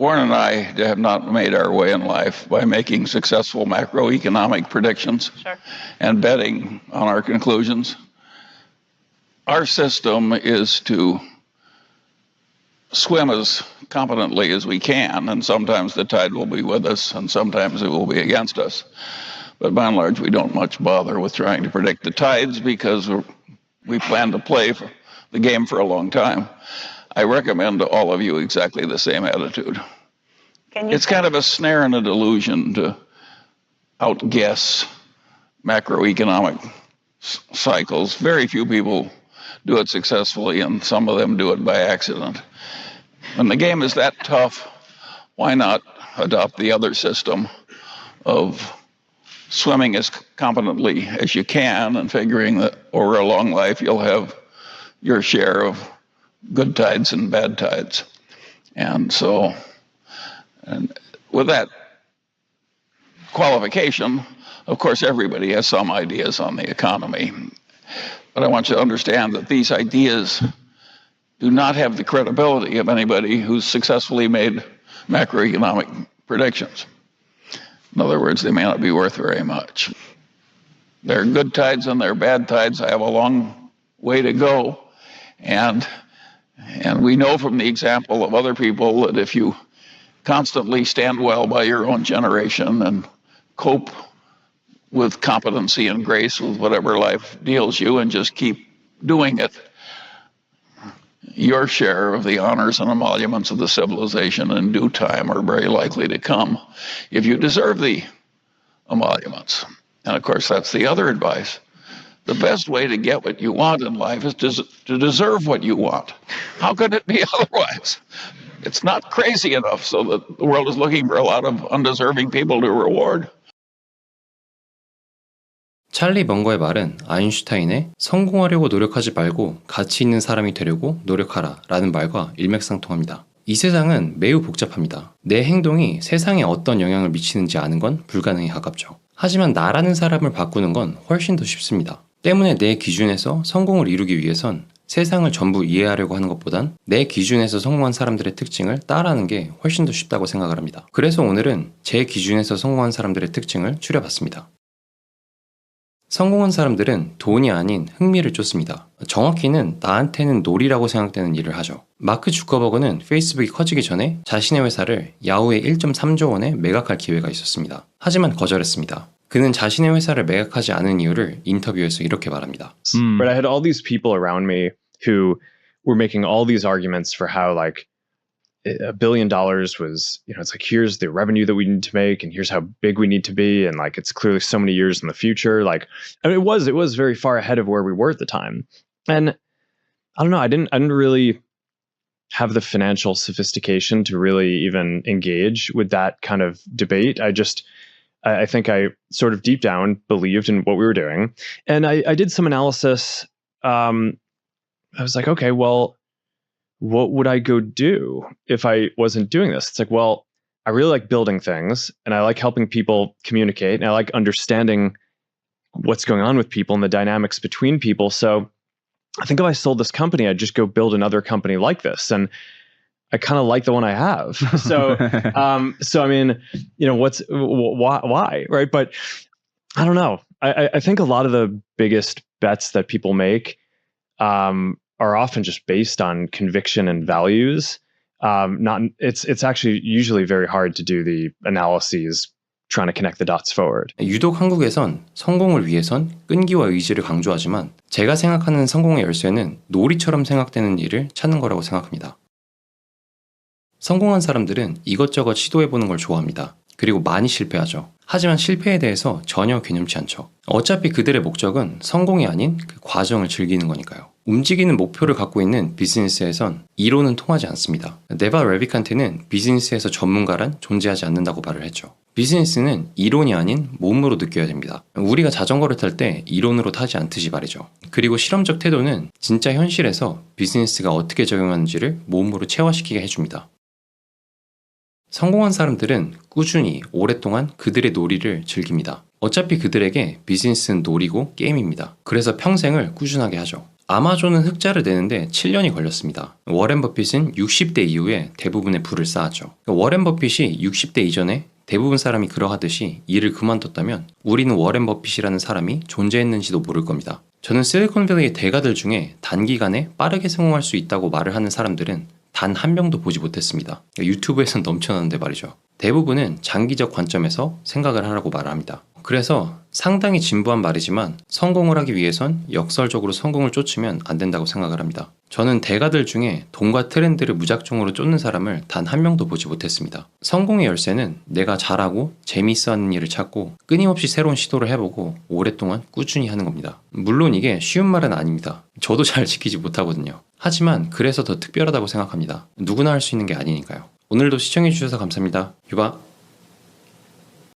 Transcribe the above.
Warren and I have not made our way in life by making successful macroeconomic predictions Sure. and betting on our conclusions. Our system is to swim as competently as we can, and sometimes the tide will be with us, and sometimes it will be against us. But by and large, we don't much bother with trying to predict the tides because we're, plan to play for the game for a long time. I recommend to all of you exactly the same attitude. Can you It's kind of a snare and a delusion to outguess macroeconomic s- cycles. Very few people do it successfully, and some of them do it by accident. When the game is that tough, why not adopt the other system of swimming as competently as you can and figuring that over a long life you'll have your share of good tides and bad tides. And so, and with that qualification, of course, everybody has some ideas on the economy. But I want you to understand that these ideas do not have the credibility of anybody who's successfully made macroeconomic predictions. In other words, they may not be worth very much. There are good tides and there are bad tides. I have a long way to go. And, and we know from the example of other people that if you constantly stand well by your own generation and cope with competency and grace with whatever life deals you and just keep doing it, your share of the honors and emoluments of the civilization in due time are very likely to come if you deserve the emoluments. And of course, that's the other advice. The best way to get what you want in life is to, to deserve what you want. How could it be otherwise? It's not crazy enough so that the world is looking for a lot of undeserving people to reward. 찰리 먼거의 말은 아인슈타인의 성공하려고 노력하지 말고 가치 있는 사람이 되려고 노력하라 라는 말과 일맥상통합니다. 이 세상은 매우 복잡합니다. 내 행동이 세상에 어떤 영향을 미치는지 아는 건 불가능에 가깝죠. 하지만 나라는 사람을 바꾸는 건 훨씬 더 쉽습니다. 때문에 내 기준에서 성공을 이루기 위해선 세상을 전부 이해하려고 하는 것보단 내 기준에서 성공한 사람들의 특징을 따라하는 게 훨씬 더 쉽다고 생각을 합니다. 그래서 오늘은 제 기준에서 성공한 사람들의 특징을 추려봤습니다. 성공한 사람들은 돈이 아닌 흥미를 쫓습니다. 정확히는 나한테는 놀이라고 생각되는 일을 하죠. 마크 주커버그는 페이스북이 커지기 전에 자신의 회사를 야후에 1.3조 원에 매각할 기회가 있었습니다. 하지만 거절했습니다. 그는 자신의 회사를 매각하지 않은 이유를 인터뷰에서 이렇게 말합니다. But I had all these people around me who were making all these arguments for how like a billion dollars was, you know, it's like here's the revenue that we need to make and here's how big we need to be and like it's clearly so many years in the future. Like I mean, it was it was very far ahead of where we were at the time. And I don't know, I didn't I didn't really have the financial sophistication to really even engage with that kind of debate. I just I, I think I sort of deep down believed in what we were doing. And I, I did some analysis. Um, I was like, okay, well, what would I go do if I wasn't doing this? It's like, well, I really like building things and I like helping people communicate and I like understanding what's going on with people and the dynamics between people. So I think if I sold this company, I'd just go build another company like this. And I kind of like the one I have. So, um, so I mean, you know, what's wh- why, why, right? But I don't know. I, I- I think a lot of the biggest bets that people make um, are often just based on conviction and values. Um, not it's it's actually usually very hard to do the analyses trying to connect the dots forward. 유독 한국에선 성공을 위해선 끈기와 의지를 강조하지만 제가 생각하는 성공의 열쇠는 놀이처럼 생각되는 일을 찾는 거라고 생각합니다. 성공한 사람들은 이것저것 시도해보는 걸 좋아합니다. 그리고 많이 실패하죠. 하지만 실패에 대해서 전혀 개념치 않죠. 어차피 그들의 목적은 성공이 아닌 그 과정을 즐기는 거니까요. 움직이는 목표를 갖고 있는 비즈니스에선 이론은 통하지 않습니다. 네바 레비칸테는 비즈니스에서 전문가란 존재하지 않는다고 말을 했죠. 비즈니스는 이론이 아닌 몸으로 느껴야 됩니다. 우리가 자전거를 탈 때 이론으로 타지 않듯이 말이죠. 그리고 실험적 태도는 진짜 현실에서 비즈니스가 어떻게 적용하는지를 몸으로 체화시키게 해줍니다. 성공한 사람들은 꾸준히 오랫동안 그들의 놀이를 즐깁니다. 어차피 그들에게 비즈니스는 놀이고 게임입니다. 그래서 평생을 꾸준하게 하죠. 아마존은 흑자를 내는데 7년이 걸렸습니다. 워렌 버핏은 60대 이후에 대부분의 부를 쌓았죠. 워렌 버핏이 60대 이전에 대부분 사람이 그러하듯이 일을 그만뒀다면 우리는 워렌 버핏이라는 사람이 존재했는지도 모를 겁니다. 저는 실리콘밸리의 대가들 중에 단기간에 빠르게 성공할 수 있다고 말을 하는 사람들은 단 한 명도 보지 못했습니다. 그러니까 유튜브에선 넘쳐나는데 말이죠. 대부분은 장기적 관점에서 생각을 하라고 말을 합니다. 그래서 상당히 진부한 말이지만 성공을 하기 위해선 역설적으로 성공을 쫓으면 안 된다고 생각을 합니다. 저는 대가들 중에 돈과 트렌드를 무작정으로 쫓는 사람을 단 한 명도 보지 못했습니다. 성공의 열쇠는 내가 잘하고 재미있어 하는 일을 찾고 끊임없이 새로운 시도를 해보고 오랫동안 꾸준히 하는 겁니다. 물론 이게 쉬운 말은 아닙니다. 저도 잘 지키지 못하거든요. 하지만 그래서 더 특별하다고 생각합니다. 누구나 할 수 있는 게 아니니까요. 오늘도 시청해주셔서 감사합니다. 유바.